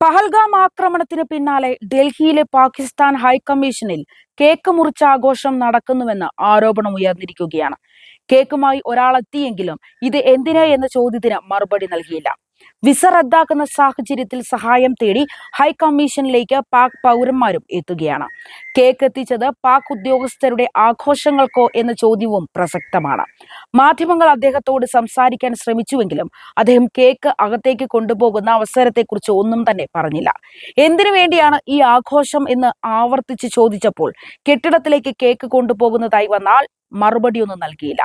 പഹൽഗാം ആക്രമണത്തിന് പിന്നാലെ ഡൽഹിയിലെ പാകിസ്ഥാൻ ഹൈക്കമ്മീഷനിൽ കേക്ക് മുറിച്ച ആഘോഷം നടക്കുന്നുവെന്ന് ആരോപണം ഉയർന്നിരിക്കുകയാണ്. കേക്കുമായി ഒരാളെത്തിയെങ്കിലും ഇത് എന്തിനാ എന്ന ചോദ്യത്തിന് മറുപടി നൽകിയില്ല. വിസ റദ്ദാക്കുന്ന സാഹചര്യത്തിൽ സഹായം തേടി ഹൈക്കമ്മീഷനിലേക്ക് പാക് പൗരന്മാരും എത്തുകയാണ്. കേക്ക് എത്തിച്ചത് പാക് ഉദ്യോഗസ്ഥരുടെ ആഘോഷങ്ങൾക്കോ എന്ന ചോദ്യവും പ്രസക്തമാണ്. മാധ്യമങ്ങൾ അദ്ദേഹത്തോട് സംസാരിക്കാൻ ശ്രമിച്ചുവെങ്കിലും അദ്ദേഹം കേക്ക് അകത്തേക്ക് കൊണ്ടുപോകുന്ന അവസരത്തെക്കുറിച്ച് ഒന്നും തന്നെ പറഞ്ഞില്ല. എന്തിനു വേണ്ടിയാണ് ഈ ആഘോഷം എന്ന് ആവർത്തിച്ച് ചോദിച്ചപ്പോൾ കെട്ടിടത്തിലേക്ക് കേക്ക് കൊണ്ടുപോകുന്നതായി വന്നാൽ മറുപടിയൊന്നും നൽകിയില്ല.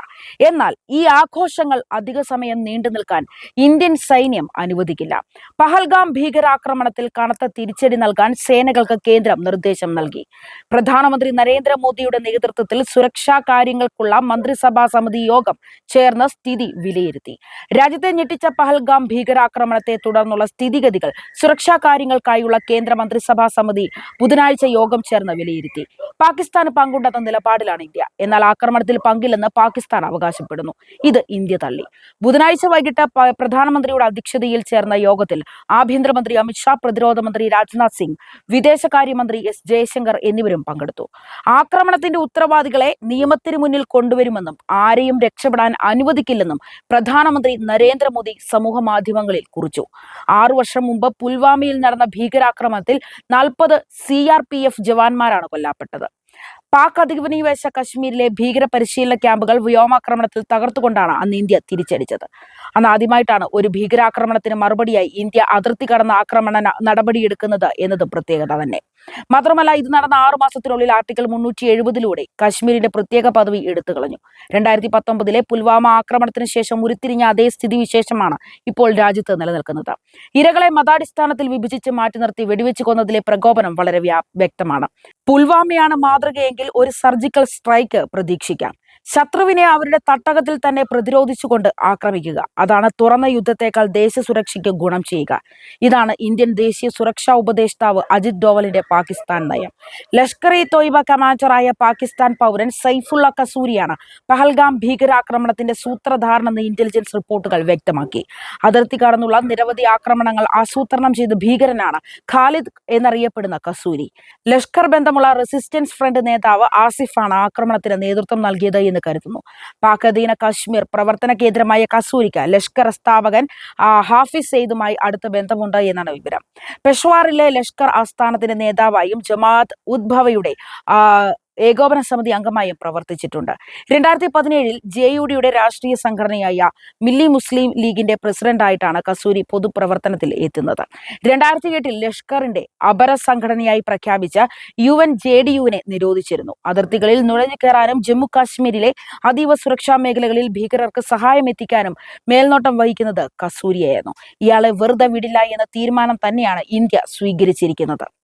എന്നാൽ ഈ ആഘോഷങ്ങൾ അധിക സമയം നീണ്ടു നിൽക്കാൻ ഇന്ത്യൻ സൈന്യം അനുവദിക്കില്ല. പഹൽഗാം ഭീകരാക്രമണത്തിൽ കനത്ത തിരിച്ചടി നൽകാൻ സേനകൾക്ക് കേന്ദ്രം നിർദ്ദേശം നൽകി. പ്രധാനമന്ത്രി നരേന്ദ്രമോദിയുടെ നേതൃത്വത്തിൽ സുരക്ഷാ കാര്യങ്ങൾക്കുള്ള മന്ത്രിസഭാ സമിതി യോഗം ചേർന്ന് സ്ഥിതി വിലയിരുത്തി. രാജ്യത്തെ ഞെട്ടിച്ച പഹൽഗാം ഭീകരാക്രമണത്തെ തുടർന്നുള്ള സ്ഥിതിഗതികൾ സുരക്ഷാ കാര്യങ്ങൾക്കായുള്ള കേന്ദ്ര മന്ത്രിസഭാ സമിതി ബുധനാഴ്ച യോഗം ചേർന്ന് വിലയിരുത്തി. പാകിസ്ഥാന് പങ്കുണ്ടെന്ന നിലപാടിലാണ് ഇന്ത്യ. എന്നാൽ ആക്രമണത്തിൽ പങ്കില്ലെന്ന് പാകിസ്ഥാൻ അവകാശപ്പെടുന്നു. ഇത് ഇന്ത്യ തള്ളി. ബുധനാഴ്ച വൈകിട്ട് പ്രധാനമന്ത്രിയുടെ അധ്യക്ഷതയിൽ ചേർന്ന യോഗത്തിൽ ആഭ്യന്തരമന്ത്രി അമിത്ഷാ പ്രതിരോധ മന്ത്രി രാജ്നാഥ് സിംഗ് വിദേശകാര്യമന്ത്രി എസ് ജയശങ്കർ എന്നിവരും പങ്കെടുത്തു. ആക്രമണത്തിന്റെ ഉത്തരവാദികളെ നിയമത്തിന് മുന്നിൽ കൊണ്ടുവരുമെന്നും ആരെയും രക്ഷപ്പെടാൻ അനുവദിക്കില്ലെന്നും പ്രധാനമന്ത്രി നരേന്ദ്രമോദി സമൂഹ മാധ്യമങ്ങളിൽ കുറിച്ചു. ആറു വർഷം മുമ്പ് പുൽവാമയിൽ നടന്ന ഭീകരാക്രമണത്തിൽ നാൽപ്പത് സി ആർ പി എഫ് ജവാന്മാരാണ് കൊല്ലപ്പെട്ടത്. പാക് അധിനിവേശ കശ്മീരിലെ ഭീകര പരിശീലന ക്യാമ്പുകൾ വ്യോമാക്രമണത്തിൽ തകർത്തുകൊണ്ടാണ് അന്ന് ഇന്ത്യ തിരിച്ചടിച്ചത്. അന്ന് ആദ്യമായിട്ടാണ് ഒരു ഭീകരാക്രമണത്തിന് മറുപടിയായി ഇന്ത്യ അതിർത്തി കടന്ന ആക്രമണ നടപടിയെടുക്കുന്നത് എന്നതും പ്രത്യേകത തന്നെ. മാത്രമല്ല ഇത് നടന്ന ആറു മാസത്തിനുള്ളിൽ ആർട്ടിക്കിൾ മുന്നൂറ്റി എഴുപതിലൂടെ കശ്മീരിന്റെ പ്രത്യേക പദവി എടുത്തു കളഞ്ഞു. രണ്ടായിരത്തി പത്തൊമ്പതിലെ പുൽവാമ ആക്രമണത്തിന് ശേഷം ഉരുത്തിരിഞ്ഞ അതേ സ്ഥിതിവിശേഷമാണ് ഇപ്പോൾ രാജ്യത്ത് നിലനിൽക്കുന്നത്. ഇരകളെ മതാടിസ്ഥാനത്തിൽ വിഭജിച്ച് മാറ്റി നിർത്തി വെടിവെച്ച് കൊന്നതിലെ പ്രകോപനം വളരെ വ്യക്തമാണ്. പുൽവാമയാണ് മാതൃകയെങ്കിൽ ഒരു സർജിക്കൽ സ്ട്രൈക്ക് പ്രതീക്ഷിക്കാം. ശത്രുവിനെ അവരുടെ തട്ടകത്തിൽ തന്നെ പ്രതിരോധിച്ചുകൊണ്ട് ആക്രമിക്കുക. അതാണ് തുറന്ന യുദ്ധത്തെക്കാൾ ദേശീയ സുരക്ഷയ്ക്ക് ഗുണം ചെയ്യുക. ഇതാണ് ഇന്ത്യൻ ദേശീയ സുരക്ഷാ ഉപദേഷ്ടാവ് അജിത് ഡോവലിന്റെ പാകിസ്ഥാൻ നയം. ലഷ്കർ ഇ തോയ്ബ കമാൻഡറായ പാകിസ്ഥാൻ പൗരൻ സൈഫുള്ള കസൂരിയാണ് പഹൽഗാം ഭീകരാക്രമണത്തിന്റെ സൂത്രധാരണെന്ന് ഇന്റലിജൻസ് റിപ്പോർട്ടുകൾ വ്യക്തമാക്കി. അതിർത്തി കടന്നുള്ള നിരവധി ആക്രമണങ്ങൾ ആസൂത്രണം ചെയ്ത് ഭീകരനാണ് ഖാലിദ് എന്നറിയപ്പെടുന്ന കസൂരി. ലഷ്കർ ബന്ധമുള്ള റെസിസ്റ്റൻസ് ഫ്രണ്ട് നേതാവ് ആസിഫാണ് ആക്രമണത്തിന് നേതൃത്വം നൽകിയത് എന്ന് കരുതുന്നു. പാക് കശ്മീർ പ്രവർത്തന കേന്ദ്രമായ കസൂരിക്ക ലഷ്കർ സ്ഥാപകൻ ഹാഫിസ് സെയ്ദുമായി അടുത്ത ബന്ധമുണ്ട് എന്നാണ് വിവരം. പെഷ്വാറിലെ ലഷ്കർ ആസ്ഥാനത്തിന്റെ നേതാവായും ജമാഅത്ത് ഉദ്ഭവയുടെ ഏകോപന സമിതി അംഗമായും പ്രവർത്തിച്ചിട്ടുണ്ട്. രണ്ടായിരത്തി പതിനേഴിൽ ജെ യു ഡിയുടെ രാഷ്ട്രീയ സംഘടനയായ മില്ലി മുസ്ലിം ലീഗിന്റെ പ്രസിഡന്റായിട്ടാണ് കസൂരി പൊതുപ്രവർത്തനത്തിൽ എത്തുന്നത്. രണ്ടായിരത്തി എട്ടിൽ ലഷ്കറിന്റെ അപര സംഘടനയായി പ്രഖ്യാപിച്ച യു എൻ ജെ ഡി യുവിനെ നിരോധിച്ചിരുന്നു. അതിർത്തികളിൽ നുഴഞ്ഞു കയറാനും ജമ്മു കാശ്മീരിലെ അതീവ സുരക്ഷാ മേഖലകളിൽ ഭീകരർക്ക് സഹായം എത്തിക്കാനും മേൽനോട്ടം വഹിക്കുന്നത് കസൂരിയായിരുന്നു. ഇയാളെ വെറുതെ വിടില്ല എന്ന തീരുമാനം തന്നെയാണ് ഇന്ത്യ സ്വീകരിച്ചിരിക്കുന്നത്.